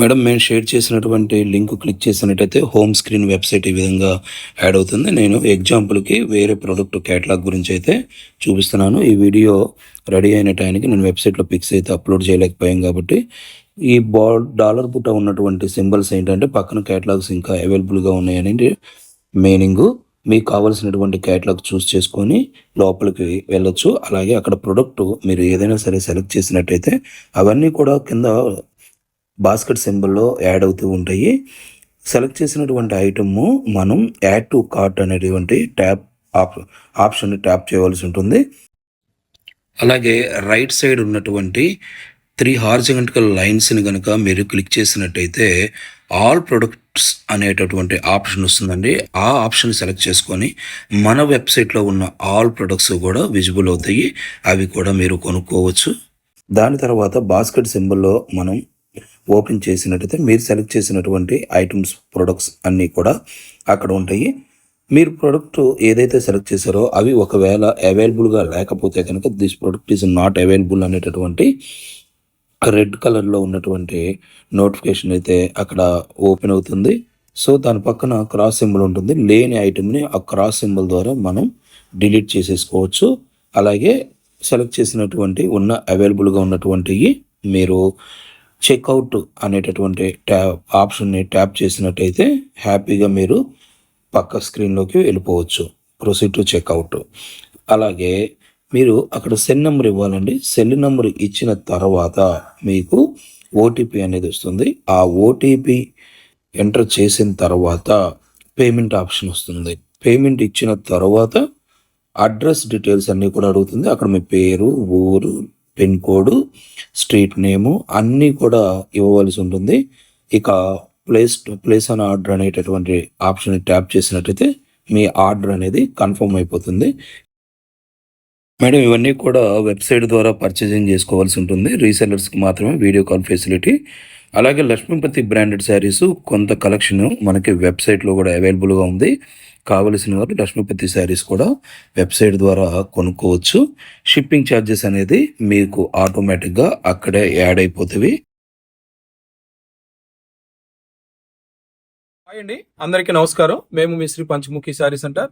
Madam మేము share చేసినటువంటి link click చేసినట్టయితే హోమ్ స్క్రీన్ వెబ్సైట్ ఈ విధంగా యాడ్ అవుతుంది. నేను ఎగ్జాంపుల్కి వేరే ప్రోడక్ట్ క్యాటలాగ్ గురించి అయితే చూపిస్తున్నాను. ఈ వీడియో రెడీ అయిన టైంకి నేను వెబ్సైట్లో పిక్స్ అయితే అప్లోడ్ చేయలేకపోయాం కాబట్టి ఈ బా డాలర్ పుట్ట ఉన్నటువంటి సింబల్స్ ఏంటంటే పక్కన క్యాటలాగ్స్ ఇంకా అవైలబుల్గా ఉన్నాయని మీనింగు. మీకు కావాల్సినటువంటి క్యాటలాగ్ చూస్ చేసుకొని లోపలికి వెళ్ళొచ్చు. అలాగే అక్కడ ప్రొడక్ట్ మీరు ఏదైనా సరే సెలెక్ట్ చేసినట్టయితే అవన్నీ కూడా కింద బాస్కెట్ సింబల్లో యాడ్ అవుతూ ఉంటాయి. సెలెక్ట్ చేసినటువంటి ఐటమ్ మనం యాడ్ టు కార్ట్ అనేటువంటి ట్యాప్ ఆప్ ఆప్షన్ ట్యాప్ చేయవలసి ఉంటుంది. అలాగే రైట్ సైడ్ ఉన్నటువంటి త్రీ హార్జెంటల్ లైన్స్ని కనుక మీరు క్లిక్ చేసినట్టయితే ఆల్ ప్రొడక్ట్స్ అనేటటువంటి ఆప్షన్ వస్తుందండి. ఆ ఆప్షన్ సెలెక్ట్ చేసుకొని మన వెబ్సైట్లో ఉన్న ఆల్ ప్రొడక్ట్స్ కూడా విజిబుల్ అవుతాయి. అవి కూడా మీరు కొనుక్కోవచ్చు. దాని తర్వాత బాస్కెట్ సింబల్లో మనం ఓపెన్ చేసినట్టయితే మీరు సెలెక్ట్ చేసినటువంటి ఐటమ్స్ ప్రొడక్ట్స్ అన్నీ కూడా అక్కడ ఉంటాయి. మీరు ప్రోడక్ట్ ఏదైతే సెలెక్ట్ చేశారో అవి ఒకవేళ అవైలబుల్గా లేకపోతే కనుక this product is not available అనేటటువంటి రెడ్ కలర్లో ఉన్నటువంటి నోటిఫికేషన్ అయితే అక్కడ ఓపెన్ అవుతుంది. సో దాని పక్కన క్రాస్ సింబల్ ఉంటుంది. లేని ఐటెంని ఆ క్రాస్ సింబల్ ద్వారా మనం డిలీట్ చేసేసుకోవచ్చు. అలాగే సెలెక్ట్ చేసినటువంటి ఉన్న అవైలబుల్గా ఉన్నటువంటివి మీరు చెక్అవుట్ అనేటటువంటి ట్యాబ్ ఆప్షన్ని ట్యాప్ చేసినట్టయితే హ్యాపీగా మీరు పక్క స్క్రీన్లోకి వెళ్ళిపోవచ్చు. ప్రొసీడ్ టు చెక్అవుట్ అలాగే మీరు అక్కడ సెల్ నెంబర్ ఇవ్వాలండి. సెల్ నెంబర్ ఇచ్చిన తర్వాత మీకు ఓటీపీ అనేది వస్తుంది. ఆ ఓటీపీ ఎంటర్ చేసిన తర్వాత పేమెంట్ ఆప్షన్ వస్తుంది. పేమెంట్ ఇచ్చిన తర్వాత అడ్రస్ డీటెయిల్స్ అన్నీ కూడా అడుగుతుంది. అక్కడ మీ పేరు ఊరు పిన్ కోడ్ స్ట్రీట్ నేము అన్నీ కూడా ఇవ్వవలసి ఉంటుంది. ఇక ప్లేస్ ప్లేస్ ఆన్ ఆర్డర్ అనేటటువంటి ఆప్షన్ ట్యాప్ చేసినట్టయితే మీ ఆర్డర్ అనేది కన్ఫర్మ్ అయిపోతుంది. మేడం ఇవన్నీ కూడా వెబ్సైట్ ద్వారా పర్చేసింగ్ చేసుకోవాల్సి ఉంటుంది. రీసెలర్స్కి మాత్రమే వీడియో కాల్ ఫెసిలిటీ. అలాగే లక్ష్మీపతి బ్రాండెడ్ శారీస్ కొంత కలెక్షన్ మనకి వెబ్సైట్లో కూడా అవైలబుల్గా ఉంది. కావలసిన వారు లక్ష్మీపతి శారీస్ కూడా వెబ్సైట్ ద్వారా కొనుక్కోవచ్చు. షిప్పింగ్ ఛార్జెస్ అనేది మీకు ఆటోమేటిక్గా అక్కడే యాడ్ అయిపోతుంది హాయ్ అండి. అందరికీ నమస్కారం. మేము మీ శ్రీ పంచముఖి శారీ సెంటర్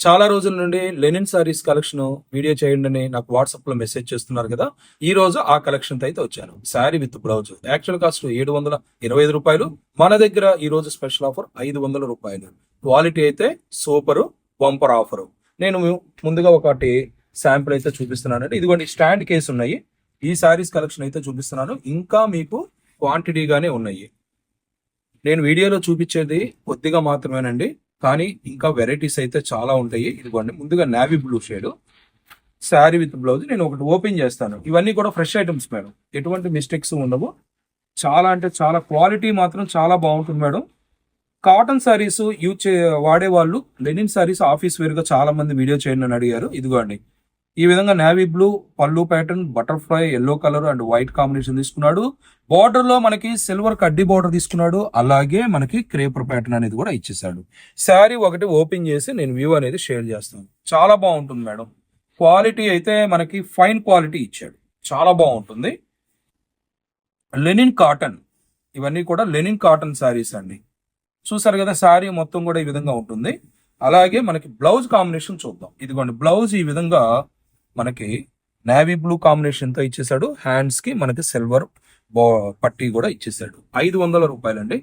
చాలా రోజుల నుండి లెనిన్ శారీస్ కలెక్షన్ వీడియో చేయండి అని నాకు వాట్సాప్లో మెసేజ్ చేస్తున్నారు కదా ఈ రోజు ఆ కలెక్షన్ అయితే వచ్చాను. Sari with blouse. Actual cost ఏడు వందల ఇరవై ఐదు రూపాయలు. మన దగ్గర ఈ రోజు స్పెషల్ ఆఫర్ ఐదు వందల రూపాయలు. క్వాలిటీ అయితే సూపర్ బంపర్ ఆఫర్. నేను ముందుగా ఒకటి శాంపుల్ అయితే చూపిస్తున్నానండి. ఇదిగోండి స్టాండ్ కేసు ఉన్నాయి. ఈ శారీస్ కలెక్షన్ అయితే చూపిస్తున్నాను. ఇంకా మీకు క్వాంటిటీగానే ఉన్నాయి. నేను వీడియోలో చూపించేది కొద్దిగా మాత్రమేనండి. కానీ ఇంకా వెరైటీస్ అయితే చాలా ఉంటాయి. ఇదిగోండి ముందుగా navy blue shade sari with blouse నేను ఒకటి ఓపెన్ చేస్తాను. ఇవన్నీ కూడా ఫ్రెష్ ఐటమ్స్ మేడం ఎటువంటి మిస్టేక్స్ ఉండవు. చాలా అంటే చాలా క్వాలిటీ మాత్రం చాలా బాగుంటుంది మేడం కాటన్ శారీస్ యూజ్ చే వాడే వాళ్ళు లెనిన్ శారీస్ ఆఫీస్ వేరుగా చాలా మంది వీడియో చేయండి అని అడిగారు. ఇదిగోండి ఈ విధంగా నావీ బ్లూ పళ్ళు pattern butterfly yellow colour and white combination తీసుకున్నాడు. బార్డర్లో మనకి సిల్వర్ కడ్డీ బార్డర్ తీసుకున్నాడు. అలాగే మనకి క్రేపర్ ప్యాటర్న్ అనేది కూడా ఇచ్చేసాడు శారీ ఒకటి ఓపెన్ చేసి నేను వ్యూ అనేది షేర్ చేస్తాను. చాలా బాగుంటుంది మేడం. క్వాలిటీ అయితే మనకి ఫైన్ క్వాలిటీ ఇచ్చాడు. చాలా బాగుంటుంది. Linen cotton. ఇవన్నీ కూడా లెనిన్ కాటన్ శారీస్ అండి. చూసారు కదా శారీ మొత్తం కూడా ఈ విధంగా ఉంటుంది. అలాగే మనకి బ్లౌజ్ కాంబినేషన్ చూద్దాం. ఇదిగోండి బ్లౌజ్ ఈ విధంగా మనకి నేవీ బ్లూ కాంబినేషన్తో ఇచ్చేసాడు. హ్యాండ్స్కి మనకి సిల్వర్ పట్టీ కూడా ఇచ్చేసాడు. ఐదు వందల రూపాయలండి.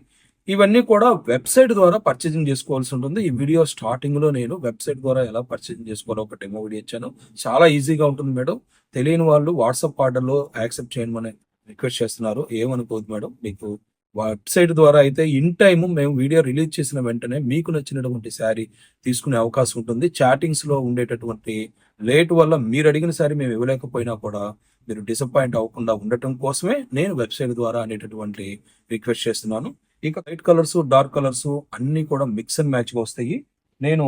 ఇవన్నీ కూడా వెబ్సైట్ ద్వారా పర్చేసింగ్ చేసుకోవాల్సి ఉంటుంది. ఈ వీడియో స్టార్టింగ్లో నేను వెబ్సైట్ ద్వారా ఎలా పర్చేజింగ్ చేసుకోవాలో ఒక డెమో వీడియో ఇచ్చాను. చాలా ఈజీగా ఉంటుంది మేడం. తెలియని వాళ్ళు వాట్సాప్ ఆర్డర్లో యాక్సెప్ట్ చేయమని రిక్వెస్ట్ చేస్తున్నారు. ఏమనుకోదు మేడం. మీకు వెబ్సైట్ ద్వారా అయితే ఇన్ టైమ్ మేము వీడియో రిలీజ్ చేసిన వెంటనే మీకు నచ్చినటువంటి శారీ తీసుకునే అవకాశం ఉంటుంది. చాటింగ్స్లో ఉండేటటువంటి లేట్ వల్ల మీరు అడిగిన సరే మేము ఇవ్వలేకపోయినా కూడా మీరు డిసప్పాయింట్ అవ్వకుండా ఉండటం కోసమే నేను వెబ్సైట్ ద్వారా అనేటటువంటి రిక్వెస్ట్ చేస్తున్నాను. ఇంకా లైట్ కలర్స్ డార్క్ కలర్స్ అన్ని కూడా మిక్స్ అండ్ మ్యాచ్ వస్తాయి. నేను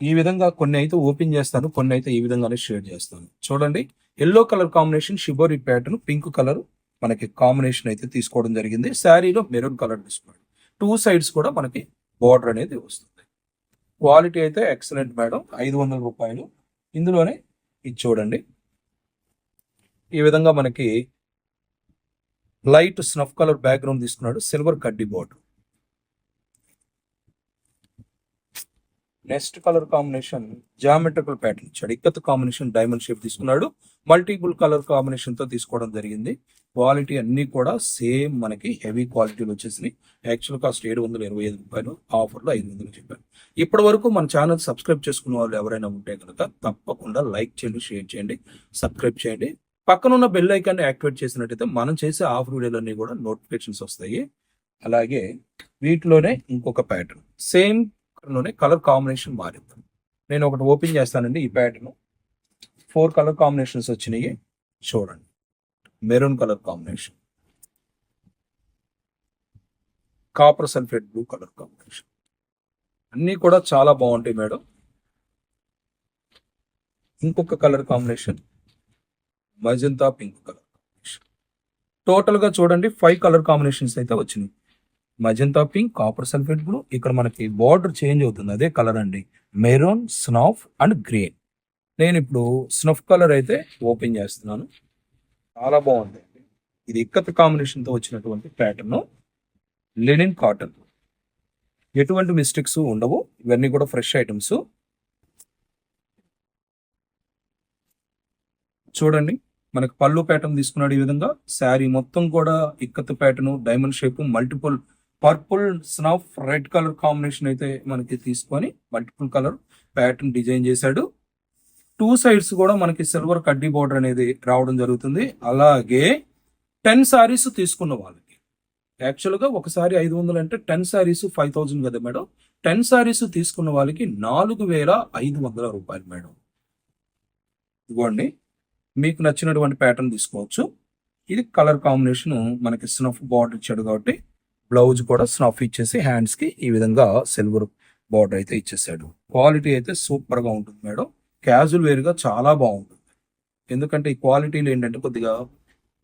ఈ విధంగా కొన్ని అయితే ఓపెన్ చేస్తాను కొన్ని అయితే ఈ విధంగానే షేర్ చేస్తాను. చూడండి yellow colour combination shibori pattern pink colour మనకి కాంబినేషన్ అయితే తీసుకోవడం జరిగింది. శారీలో మెరూన్ కలర్ తీసుకోండి టూ సైడ్స్ కూడా మనకి బార్డర్ అనేది వస్తుంది. క్వాలిటీ అయితే ఎక్సలెంట్ మేడం ఐదు వందల రూపాయలు. ఇందులోనే ఇది చూడండి. ఈ విధంగా మనకి లైట్ స్నఫ్ కలర్ బ్యాక్గ్రౌండ్ తీసుకున్నాడు. సిల్వర్ కడ్డీ border next colour combination geometrical pattern. ఇచ్చాడు ఇక్కత్ కాంబినేషన్ డైమండ్ షేప్ తీసుకున్నాడు. మల్టిపుల్ కలర్ కాంబినేషన్తో తీసుకోవడం జరిగింది. క్వాలిటీ అన్ని కూడా సేమ్ మనకి హెవీ క్వాలిటీలు వచ్చేసినాయి. యాక్చువల్ కాస్ట్ ఏడు వందల ఇరవై ఐదు రూపాయలు. ఆఫర్లో ఐదు వందలు చెప్పాను ఇప్పటి వరకు మన ఛానల్ సబ్స్క్రైబ్ చేసుకున్న వాళ్ళు ఎవరైనా ఉంటే కనుక తప్పకుండా లైక్ చేయండి షేర్ చేయండి సబ్స్క్రైబ్ చేయండి. పక్కన ఉన్న బెల్ ఐకాన్ని యాక్టివేట్ చేసినట్టయితే మనం చేసే ఆఫర్ వీడియోలన్నీ కూడా నోటిఫికేషన్స్ వస్తాయి. అలాగే వీటిలోనే ఇంకొక ప్యాటర్న్. సేమ్ లోనే కలర్ కాంబినేషన్ మారింది నేను ఒకటి ఓపెన్ చేస్తానండి ఈ ప్యాటర్న్. ఫోర్ కలర్ కాంబినేషన్స్ వచ్చినాయి. చూడండి. Maroon colour combination copper sulphate blue colour combination అన్నీ కూడా చాలా బాగుంటాయి మేడం. ఇంకొక colour combination magenta pink colour combination టోటల్గా చూడండి ఫైవ్ కలర్ కాంబినేషన్స్ అయితే వచ్చినాయి. Magenta pink copper sulphate blue ఇక్కడ మనకి బార్డర్ చేంజ్ అవుతుంది. అదే కలర్ అండి. మెరూన్ స్నాఫ్ అండ్ గ్రీన్ నేను ఇప్పుడు స్నఫ్ కలర్ అయితే ఓపెన్ చేస్తున్నాను. చాలా బాగుంది. ఇది ఇక్కత కాంబినేషన్తో వచ్చినటువంటి ప్యాటర్న్ లెనిన్ కాటన్ ఎటువంటి మిస్టేక్స్ ఉండవు. ఇవన్నీ కూడా ఫ్రెష్ ఐటమ్స్ చూడండి. మనకు పళ్ళు ప్యాటర్న్ తీసుకున్నాడు ఈ విధంగా. శారీ మొత్తం కూడా ikat pattern diamond shape multiple purple snuff red colour combination అయితే మనకి తీసుకొని మల్టిపుల్ కలర్ ప్యాటర్న్ డిజైన్ చేశాడు. టూ సైడ్స్ కూడా మనకి సిల్వర్ కడ్డీ బోర్డర్ అనేది రావడం జరుగుతుంది. అలాగే టెన్ శారీస్ తీసుకున్న వాళ్ళకి. యాక్చువల్గా ఒకసారి ఐదు వందలు అంటే టెన్ శారీస్ ఫైవ్ థౌజండ్ కదా మేడం? టెన్ శారీస్ తీసుకున్న వాళ్ళకి నాలుగు వేల ఐదు వందల రూపాయలు మేడం. ఇదిగోండి. మీకు నచ్చినటువంటి ప్యాటర్న్ తీసుకోవచ్చు. ఇది కలర్ కాంబినేషన్ మనకి స్నఫ్ బార్డర్ ఇచ్చాడు కాబట్టి బ్లౌజ్ కూడా స్నఫ్ ఇచ్చేసి హ్యాండ్స్కి ఈ విధంగా సిల్వర్ బార్డర్ అయితే ఇచ్చేసాడు. క్వాలిటీ అయితే సూపర్గా ఉంటుంది మేడం. క్యాజువల్ వేర్గా చాలా బాగుంటుంది. ఎందుకంటే ఈ క్వాలిటీలు ఏంటంటే కొద్దిగా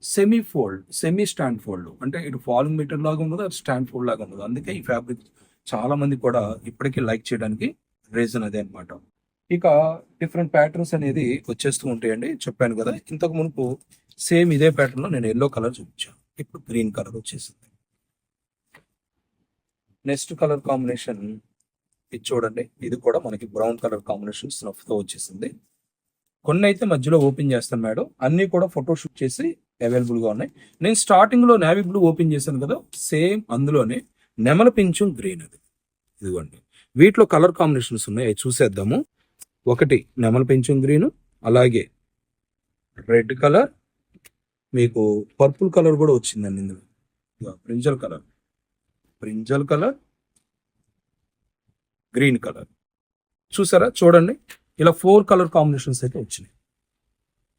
semi fold semi stand fold అంటే ఇటు ఫాలింగ్ మీటర్ లాగా ఉండదు అటు స్టాండ్ ఫోల్డ్ లాగా ఉండదు అందుకే ఈ ఫ్యాబ్రిక్ చాలా మంది కూడా ఇప్పటికీ లైక్ చేయడానికి రీజన్ అదే అన్నమాట. ఇక డిఫరెంట్ ప్యాటర్న్స్ అనేది వచ్చేస్తూ ఉంటాయండి. చెప్పాను కదా ఇంతకు మునుపు సేమ్ ఇదే ప్యాటర్న్లో నేను ఎల్లో కలర్ చూపించాను. ఇప్పుడు గ్రీన్ కలర్ వచ్చేసింది. నెక్స్ట్ కలర్ కాంబినేషన్ ఇది చూడండి. ఇది కూడా మనకి బ్రౌన్ కలర్ కాంబినేషన్ స్నఫ్తో వచ్చేసింది. కొన్ని అయితే మధ్యలో ఓపెన్ చేస్తాం మేడం. అన్నీ కూడా ఫోటోషూట్ చేసి అవైలబుల్గా ఉన్నాయి. నేను స్టార్టింగ్లో నేవీ బ్లూ ఓపెన్ చేశాను కదా సేమ్ అందులోనే నెమల పింఛం గ్రీన్ అది. ఇదిగోండి. వీటిలో కలర్ కాంబినేషన్స్ ఉన్నాయి. అవి చూసేద్దాము. ఒకటి నెమల పింఛం గ్రీన్. అలాగే రెడ్ కలర్. మీకు పర్పుల్ కలర్ కూడా వచ్చిందండి ఇందులో. Brinjal colour. Brinjal colour green colour. చూసారా? చూడండి. ఇలా ఫోర్ కలర్ కాంబినేషన్స్ అయితే వచ్చినాయి.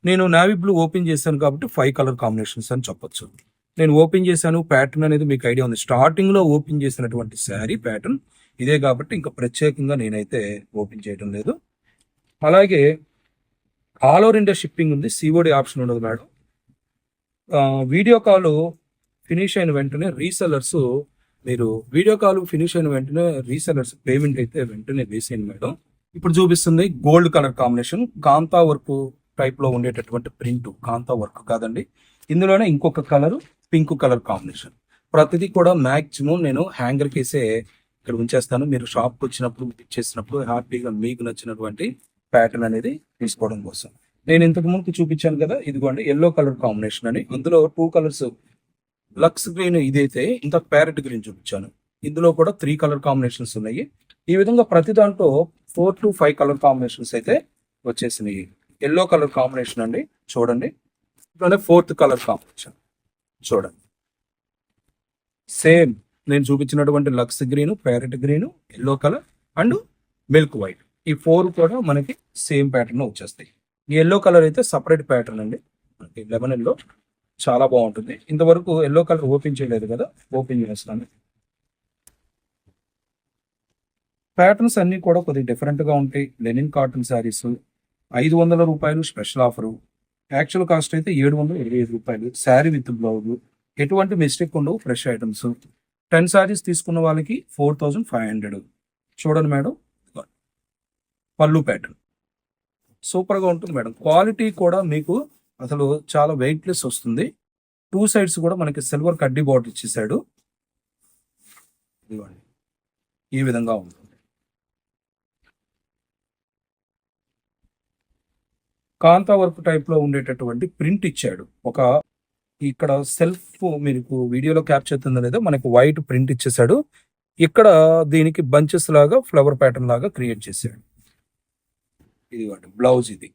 నేను నావీ బ్లూ ఓపెన్ చేశాను కాబట్టి ఫైవ్ కలర్ కాంబినేషన్స్ అని చెప్పొచ్చు. నేను ఓపెన్ చేశాను ప్యాటర్న్ అనేది మీకు ఐడియా ఉంది. స్టార్టింగ్లో ఓపెన్ చేసినటువంటి శారీ ప్యాటర్న్ ఇదే కాబట్టి ఇంకా ప్రత్యేకంగా నేనైతే ఓపెన్ చేయడం లేదు. అలాగే ఆల్ ఓవర్ ఇండియా షిప్పింగ్ ఉంది. సిఓడి ఆప్షన్ ఉండదు మేడం. వీడియో కాల్ ఫినిష్ అయిన వెంటనే రీసెలర్స్ మీరు వీడియో కాల్ ఫినిష్ అయిన వెంటనే రీసెలర్స్ పేమెంట్ అయితే వెంటనే వేసేయండి మేడం. ఇప్పుడు చూపిస్తుంది gold colour combination kantha work టైప్లో ఉండేటటువంటి ప్రింట్ కాంతా వర్క్ కాదండి. ఇందులోనే ఇంకొక కలర్ పింక్ కలర్ కాంబినేషన్ ప్రతిదీ కూడా మ్యాక్సిమం నేను హ్యాంగర్ కేసే ఇక్కడ ఉంచేస్తాను. మీరు షాప్కి వచ్చినప్పుడు చేసినప్పుడు హ్యాపీగా మీకు నచ్చినటువంటి ప్యాటర్న్ అనేది తీసుకోవడం కోసం. నేను ఇంతకు ముందు చూపించాను కదా ఇదిగోండి ఎల్లో కలర్ కాంబినేషన్ అని. అందులో టూ కలర్స్ లక్స్ గ్రీన్ ఇదైతే ఇంత ప్యారెట్ గ్రీన్ చూపించాను. ఇందులో కూడా త్రీ కలర్ కాంబినేషన్స్ ఉన్నాయి. ఈ విధంగా ప్రతి దాంట్లో four to five colour combinations అయితే వచ్చేసినాయి. ఎల్లో కలర్ కాంబినేషన్ అండి చూడండి. ఇట్లోనే ఫోర్త్ కలర్ కాంబినేషన్ చూడండి. సేమ్ నేను చూపించినటువంటి lux green parrot green yellow colour and milk white. ఈ ఫోర్ కూడా మనకి సేమ్ ప్యాటర్న్ వచ్చేస్తాయి. ఈ ఎల్లో కలర్ అయితే సపరేట్ ప్యాటర్న్ అండి. మనకి లెమన్ ఎల్లో చాలా బాగుంటుంది. ఇంతవరకు ఎల్లో కలర్ ఓపెన్ చేయలేదు కదా ఓపెన్ చేస్తాను ప్యాటర్న్స్ అన్నీ కూడా కొద్దిగా డిఫరెంట్గా ఉంటాయి. లెనిన్ కాటన్ శారీస్ ఐదు వందల రూపాయలు స్పెషల్ ఆఫరు యాక్చువల్ కాస్ట్ అయితే ఏడు వందల ఇరవై ఐదు రూపాయలు. శారీ విత్ బ్లౌజ్ ఎటువంటి మిస్టేక్ ఉండవు ఫ్రెష్ ఐటమ్స్ టెన్ శారీస్ తీసుకున్న వాళ్ళకి ఫోర్ థౌజండ్ ఫైవ్ హండ్రెడ్ చూడండి మేడం. పళ్ళు ప్యాటర్న్ సూపర్గా ఉంటుంది మేడం. క్వాలిటీ కూడా మీకు అసలు చాలా వెయిట్లెస్ వస్తుంది. టూ సైడ్స్ కూడా మనకి సిల్వర్ కడ్డీ బాటిల్ ఇచ్చేసాడు. ఇదిగోండి. ఈ విధంగా ఉంటుంది కాంతా వర్క్ టైప్లో ఉండేటటువంటి ప్రింట్ ఇచ్చాడు. ఒక ఇక్కడ సెల్ఫ్ మీకు వీడియోలో క్యాప్చర్ అవుతుందో లేదో మనకి వైట్ ప్రింట్ ఇచ్చేసాడు. ఇక్కడ దీనికి బంచెస్ లాగా ఫ్లవర్ ప్యాటర్న్ లాగా క్రియేట్ చేశాడు. ఇదిగోండి బ్లౌజ్ ఇది.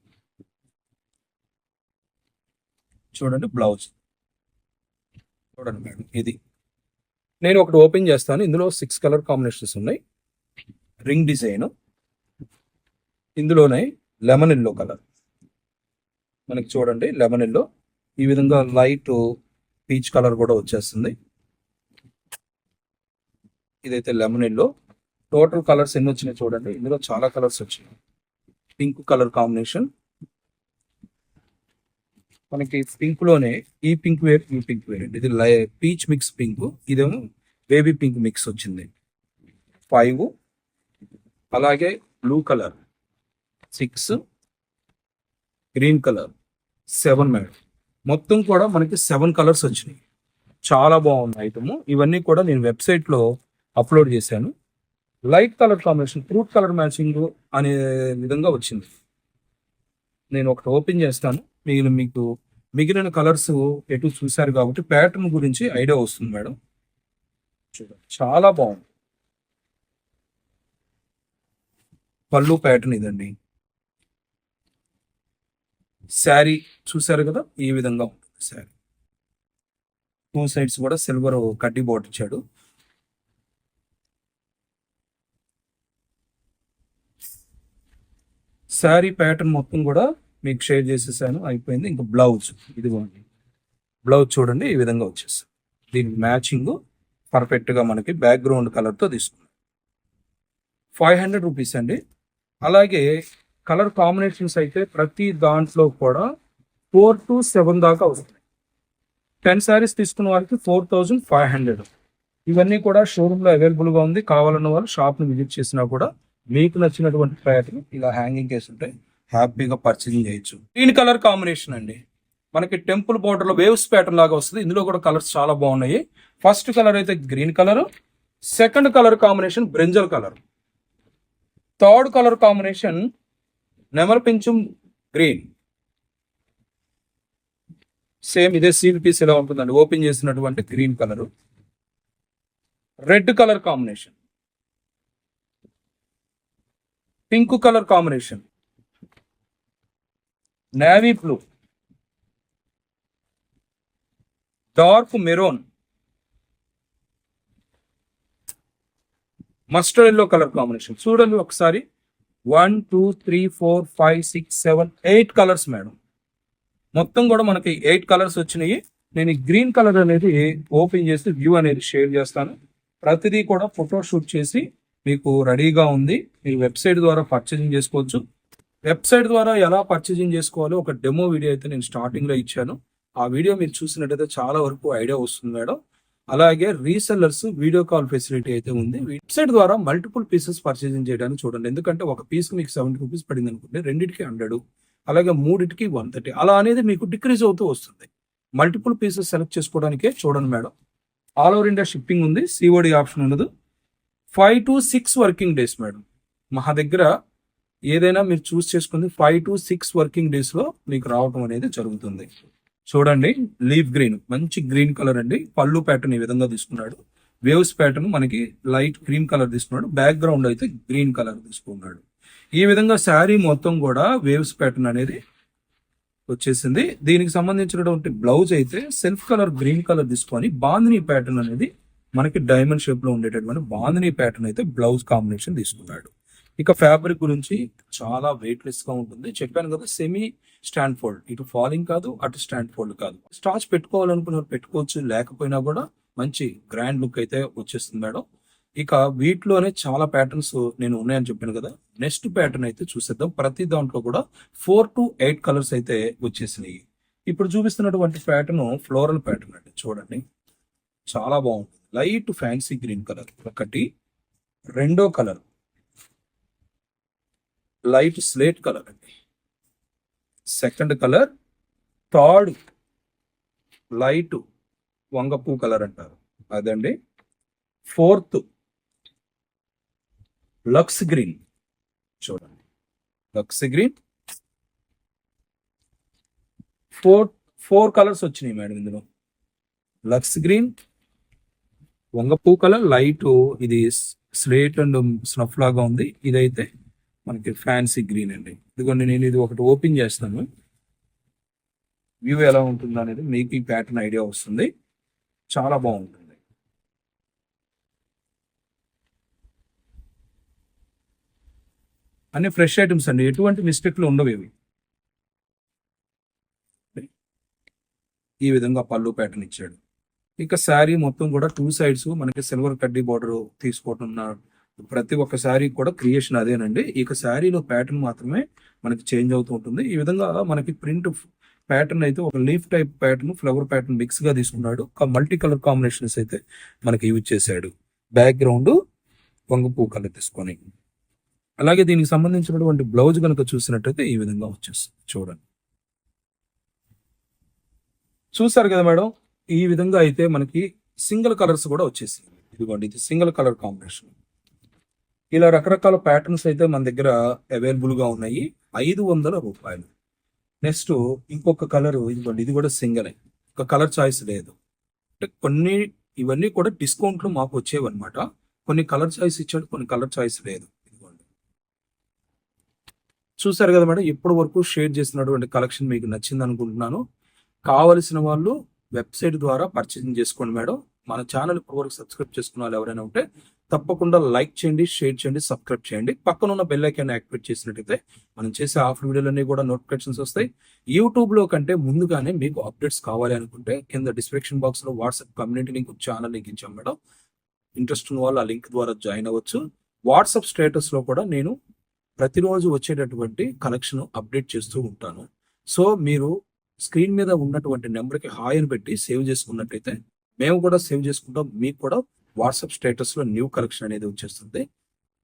చూడండి బ్లౌజ్. చూడండి మేడం ఇది. నేను ఒకటి ఓపెన్ చేస్తాను. ఇందులో సిక్స్ కలర్ కాంబినేషన్స్ ఉన్నాయి. Ring design. ఇందులోనే లెమన్ ఎల్లో కలర్. మనకి చూడండి లెమన్ ఎల్లో. ఈ విధంగా లైట్ పీచ్ కలర్ కూడా వచ్చేస్తుంది. ఇదైతే లెమన్ ఎల్లో. టోటల్ కలర్స్ ఎన్ని వచ్చినాయి చూడండి. ఇందులో చాలా కలర్స్ వచ్చినాయి. Pink colour combination. మనకి పింక్లోనే ఈ పింక్ వేర్ ఈ పింక్ వేర్. ఇది పీచ్ మిక్స్ పింక్ ఇదేమో బేబీ పింక్ మిక్స్ వచ్చింది. ఫైవ్ అలాగే blue colour six green colour seven madam మొత్తం కూడా మనకి సెవెన్ కలర్స్ వచ్చినాయి. చాలా బాగుంది ఐటమ్. ఇవన్నీ కూడా నేను వెబ్సైట్లో అప్లోడ్ చేశాను. Light colour combination fruit colour matching అనే విధంగా వచ్చింది. నేను ఒకటి ఓపెన్ చేస్తాను. మిగిలిన మీకు మిగిలిన కలర్స్ ఎటు చూశారు కాబట్టి ప్యాటర్న్ గురించి ఐడియా వస్తుంది మేడం. చూడండి చాలా బాగుంది. పళ్ళు ప్యాటర్న్ ఇదండి. శారీ చూశారు కదా ఈ విధంగా ఉంటుంది శారీ. టూ సైడ్స్ కూడా సిల్వర్ కడ్డీ బోట్ ఇచ్చాడు. శారీ ప్యాటర్న్ మొత్తం కూడా మీకు షేర్ చేసేసాను అయిపోయింది. ఇంకా బ్లౌజ్ ఇదిగోండి. బ్లౌజ్ చూడండి ఈ విధంగా వచ్చేస్తుంది. దీని మ్యాచింగ్ పర్ఫెక్ట్గా మనకి బ్యాక్గ్రౌండ్ కలర్తో తీసుకున్నాం ఫైవ్ హండ్రెడ్ రూపీస్ అండి. అలాగే కలర్ కాంబినేషన్స్ అయితే ప్రతి దాంట్లో కూడా ఫోర్ టు సెవెన్ దాకా వస్తాయి. టెన్ శారీస్ తీసుకున్న వాళ్ళకి ఫోర్ థౌజండ్ ఫైవ్ హండ్రెడ్. ఇవన్నీ కూడా షోరూంలో అవైలబుల్గా ఉంది. కావాలన్న వాళ్ళు షాప్ని విజిట్ చేసినా కూడా మీకు నచ్చినటువంటి ప్యాటర్న్ ఇలా హ్యాంగింగ్ కేసు ఉంటాయి హ్యాపీగా పర్చేసింగ్ చేయొచ్చు. గ్రీన్ కలర్ కాంబినేషన్ అండి. మనకి టెంపుల్ బోర్డర్లో వేవ్స్ ప్యాటర్న్ లాగా వస్తుంది. ఇందులో కూడా కలర్స్ చాలా బాగున్నాయి. ఫస్ట్ కలర్ అయితే green colour second colour combination brinjal colour third colour combination నెమర్ పించం గ్రీన్ సేమ్ ఇదే సీల్ పీస్ ఎలా ఉంటుందండి? ఓపెన్ చేసినటువంటి green colour red colour combination pink colour combination navy blue. Dark maroon. Mustard yellow colour combination. చూడండి ఒకసారి. One two three four five six seven eight colours madam. మొత్తం కూడా మనకి eight colours వచ్చినాయి. నేను గ్రీన్ కలర్ అనేది open చేసి view అనేది షేర్ చేస్తాను. ప్రతిదీ కూడా ఫోటో షూట్ చేసి మీకు రెడీగా ఉంది. మీరు వెబ్సైట్ ద్వారా పర్చేసింగ్ చేసుకోవచ్చు. వెబ్సైట్ ద్వారా ఎలా పర్చేసింగ్ చేసుకోవాలో ఒక డెమో వీడియో అయితే నేను స్టార్టింగ్లో ఇచ్చాను. ఆ వీడియో మీరు చూసినట్టయితే చాలా వరకు ఐడియా వస్తుంది మేడం. అలాగే రీసెల్లర్స్ వీడియో కాల్ ఫెసిలిటీ అయితే ఉంది. వెబ్సైట్ ద్వారా మల్టిపుల్ పీసెస్ పర్చేసింగ్ చేయడానికి చూడండి. ఎందుకంటే ఒక పీస్ మీకు సెవెంటీ రూపీస్ పడింది అనుకుంటే రెండింటికి హండ్రెడ్ అలాగే మూడింటికి వన్ థర్టీ అలా అనేది మీకు డిక్రీజ్ అవుతూ వస్తుంది. మల్టిపుల్ పీసెస్ సెలెక్ట్ చేసుకోవడానికే చూడండి madam. All over India shipping ఉంది సిఓడి ఆప్షన్ ఉండదు five to six working days madam. మా దగ్గర ఏదైనా మీరు చూస్ చేసుకుంది ఫైవ్ టు సిక్స్ వర్కింగ్ డేస్లో మీకు రావటం అనేది జరుగుతుంది. చూడండి లీఫ్ గ్రీన్ మంచి గ్రీన్ కలర్ అండి. పళ్ళు ప్యాటర్న్ ఈ విధంగా తీసుకున్నాడు. వేవ్స్ ప్యాటర్న్ మనకి లైట్ క్రీమ్ కలర్ తీసుకున్నాడు. బ్యాక్గ్రౌండ్ అయితే గ్రీన్ కలర్ తీసుకున్నాడు. ఈ విధంగా శారీ మొత్తం కూడా వేవ్స్ ప్యాటర్న్ అనేది వచ్చేసింది. దీనికి సంబంధించినటువంటి బ్లౌజ్ అయితే సెల్ఫ్ కలర్ గ్రీన్ కలర్ తీసుకొని బాందిని ప్యాటర్న్ అనేది మనకి డైమండ్ షేప్లో ఉండేటటువంటి బాందిని ప్యాటర్న్ అయితే బ్లౌజ్ కాంబినేషన్ తీసుకున్నాడు. ఇక ఫ్యాబ్రిక్ గురించి చాలా వెయిట్ లెస్గా ఉంటుంది. చెప్పాను కదా సెమీ స్టాండ్ ఫోల్డ్ ఇటు ఫాలింగ్ కాదు అటు స్టాండ్ ఫోల్డ్ కాదు. స్టార్చ్ పెట్టుకోవాలనుకున్నారు పెట్టుకోవచ్చు. లేకపోయినా కూడా మంచి గ్రాండ్ లుక్ అయితే వచ్చేస్తుంది మేడం. ఇక వీటిలోనే చాలా ప్యాటర్న్స్ నేను ఉన్నాయని చెప్పాను కదా. నెక్స్ట్ ప్యాటర్న్ అయితే చూసేద్దాం. ప్రతి దాంట్లో కూడా ఫోర్ టు ఎయిట్ కలర్స్ అయితే వచ్చేసినాయి. ఇప్పుడు చూపిస్తున్నటువంటి ప్యాటర్న్ ఫ్లోరల్ ప్యాటర్న్ అండి. చూడండి. చాలా బాగుంటుంది. లైట్ ఫ్యాన్సీ గ్రీన్ కలర్ ఒకటి. రెండో కలర్ లైట్ స్లేట్ కలర్ అండి. సెకండ్ కలర్ థర్డ్ లైట్ వంగపూ కలర్ అంటారు. అదండి. Fourth lux green. చూడండి. Lux green. Four four colours వచ్చినాయి మేడం ఇందులో. లక్స్ గ్రీన్ వంగపూ కలర్ లైట్ ఇది స్లేట్ అండ్ స్నఫ్ లాగా ఉంది. ఇదైతే మనకి ఫ్యాన్సీ గ్రీన్ అండి. ఇదిగోండి నేను ఇది ఒకటి ఓపెన్ చేస్తాను. వ్యూ ఎలా ఉంటుంది అనేది మీకు ఈ ప్యాటర్న్ ఐడియా వస్తుంది. చాలా బాగుంటుంది. అన్ని ఫ్రెష్ ఐటమ్స్ అండి. ఎటువంటి మిస్టేక్లు ఉండవు ఇవి. ఈ విధంగా పళ్ళు ప్యాటర్న్ ఇచ్చాడు. ఇక శారీ మొత్తం కూడా టూ సైడ్స్ మనకి సిల్వర్ కడ్డీ బార్డర్ తీసుకుంటున్నారు ప్రతి ఒక్క శారీ కూడా క్రియేషన్ అదేనండి. ఇక శారీలో ప్యాటర్న్ మాత్రమే మనకి చేంజ్ అవుతూ ఉంటుంది. ఈ విధంగా మనకి ప్రింట్ ప్యాటర్న్ అయితే ఒక leaf type pattern flower pattern మిక్స్గా తీసుకున్నాడు. ఒక మల్టీ కలర్ కాంబినేషన్స్ అయితే మనకి యూజ్ చేశాడు. బ్యాక్గ్రౌండ్ వంగపూ కలర్ తీసుకొని. అలాగే దీనికి సంబంధించినటువంటి బ్లౌజ్ కనుక చూసినట్టయితే ఈ విధంగా వచ్చేస్తుంది చూడండి. చూసారు కదా మేడం? ఈ విధంగా అయితే మనకి సింగిల్ కలర్స్ కూడా వచ్చేసింది ఇదిగోండి ఇది సింగిల్ కలర్ కాంబినేషన్. ఇలా రకరకాల ప్యాటర్న్స్ అయితే మన దగ్గర అవైలబుల్గా ఉన్నాయి. ఐదు వందల రూపాయలు. నెక్స్ట్ ఇంకొక కలర్ ఇదిగోండి ఇది కూడా సింగల్ ఒక కలర్ చాయిస్ లేదు. అంటే కొన్ని ఇవన్నీ కూడా డిస్కౌంట్లు మాకు వచ్చేవన్నమాట కొన్ని కలర్ చాయిస్ ఇచ్చాడు కొన్ని కలర్ చాయిస్ లేదు. ఇదిగోండి. చూసారు కదా మేడం ఇప్పటి వరకు షేర్ చేసినటువంటి కలెక్షన్ మీకు నచ్చింది అనుకుంటున్నాను. కావలసిన వాళ్ళు వెబ్సైట్ ద్వారా పర్చేసింగ్ చేసుకోండి మేడం. మన ఛానల్ ఇప్పటివరకు సబ్స్క్రైబ్ చేసుకున్న వాళ్ళు ఎవరైనా ఉంటే తప్పకుండా లైక్ చేయండి షేర్ చేయండి సబ్స్క్రైబ్ చేయండి. పక్కన ఉన్న బెల్ ఐకాన్ యాక్టివేట్ చేసినట్టయితే మనం చేసే ఆఫర్ వీడియోలన్నీ కూడా నోటిఫికేషన్స్ వస్తాయి. యూట్యూబ్లో కంటే ముందుగానే మీకు అప్డేట్స్ కావాలి అనుకుంటే కింద డిస్క్రిప్షన్ బాక్స్లో WhatsApp community link channel link ఇచ్చాం మేడం. ఇంట్రెస్ట్ ఉన్న వాళ్ళు ఆ లింక్ ద్వారా జాయిన్ అవ్వచ్చు. వాట్సాప్ స్టేటస్లో కూడా నేను ప్రతిరోజు వచ్చేటటువంటి కలెక్షన్ అప్డేట్ చేస్తూ ఉంటాను. సో మీరు స్క్రీన్ మీద ఉన్నటువంటి నెంబర్కి హాయ్ అని పెట్టి సేవ్ చేసుకున్నట్టయితే మేము కూడా సేవ్ చేసుకుంటాం మీకు కూడా వాట్సాప్ స్టేటస్లో న్యూ కలెక్షన్ అనేది వచ్చేస్తుంది.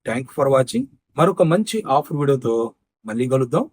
Thank for watching. మరొక మంచి ఆఫర్ వీడియోతో మళ్ళీ కలుద్దాం.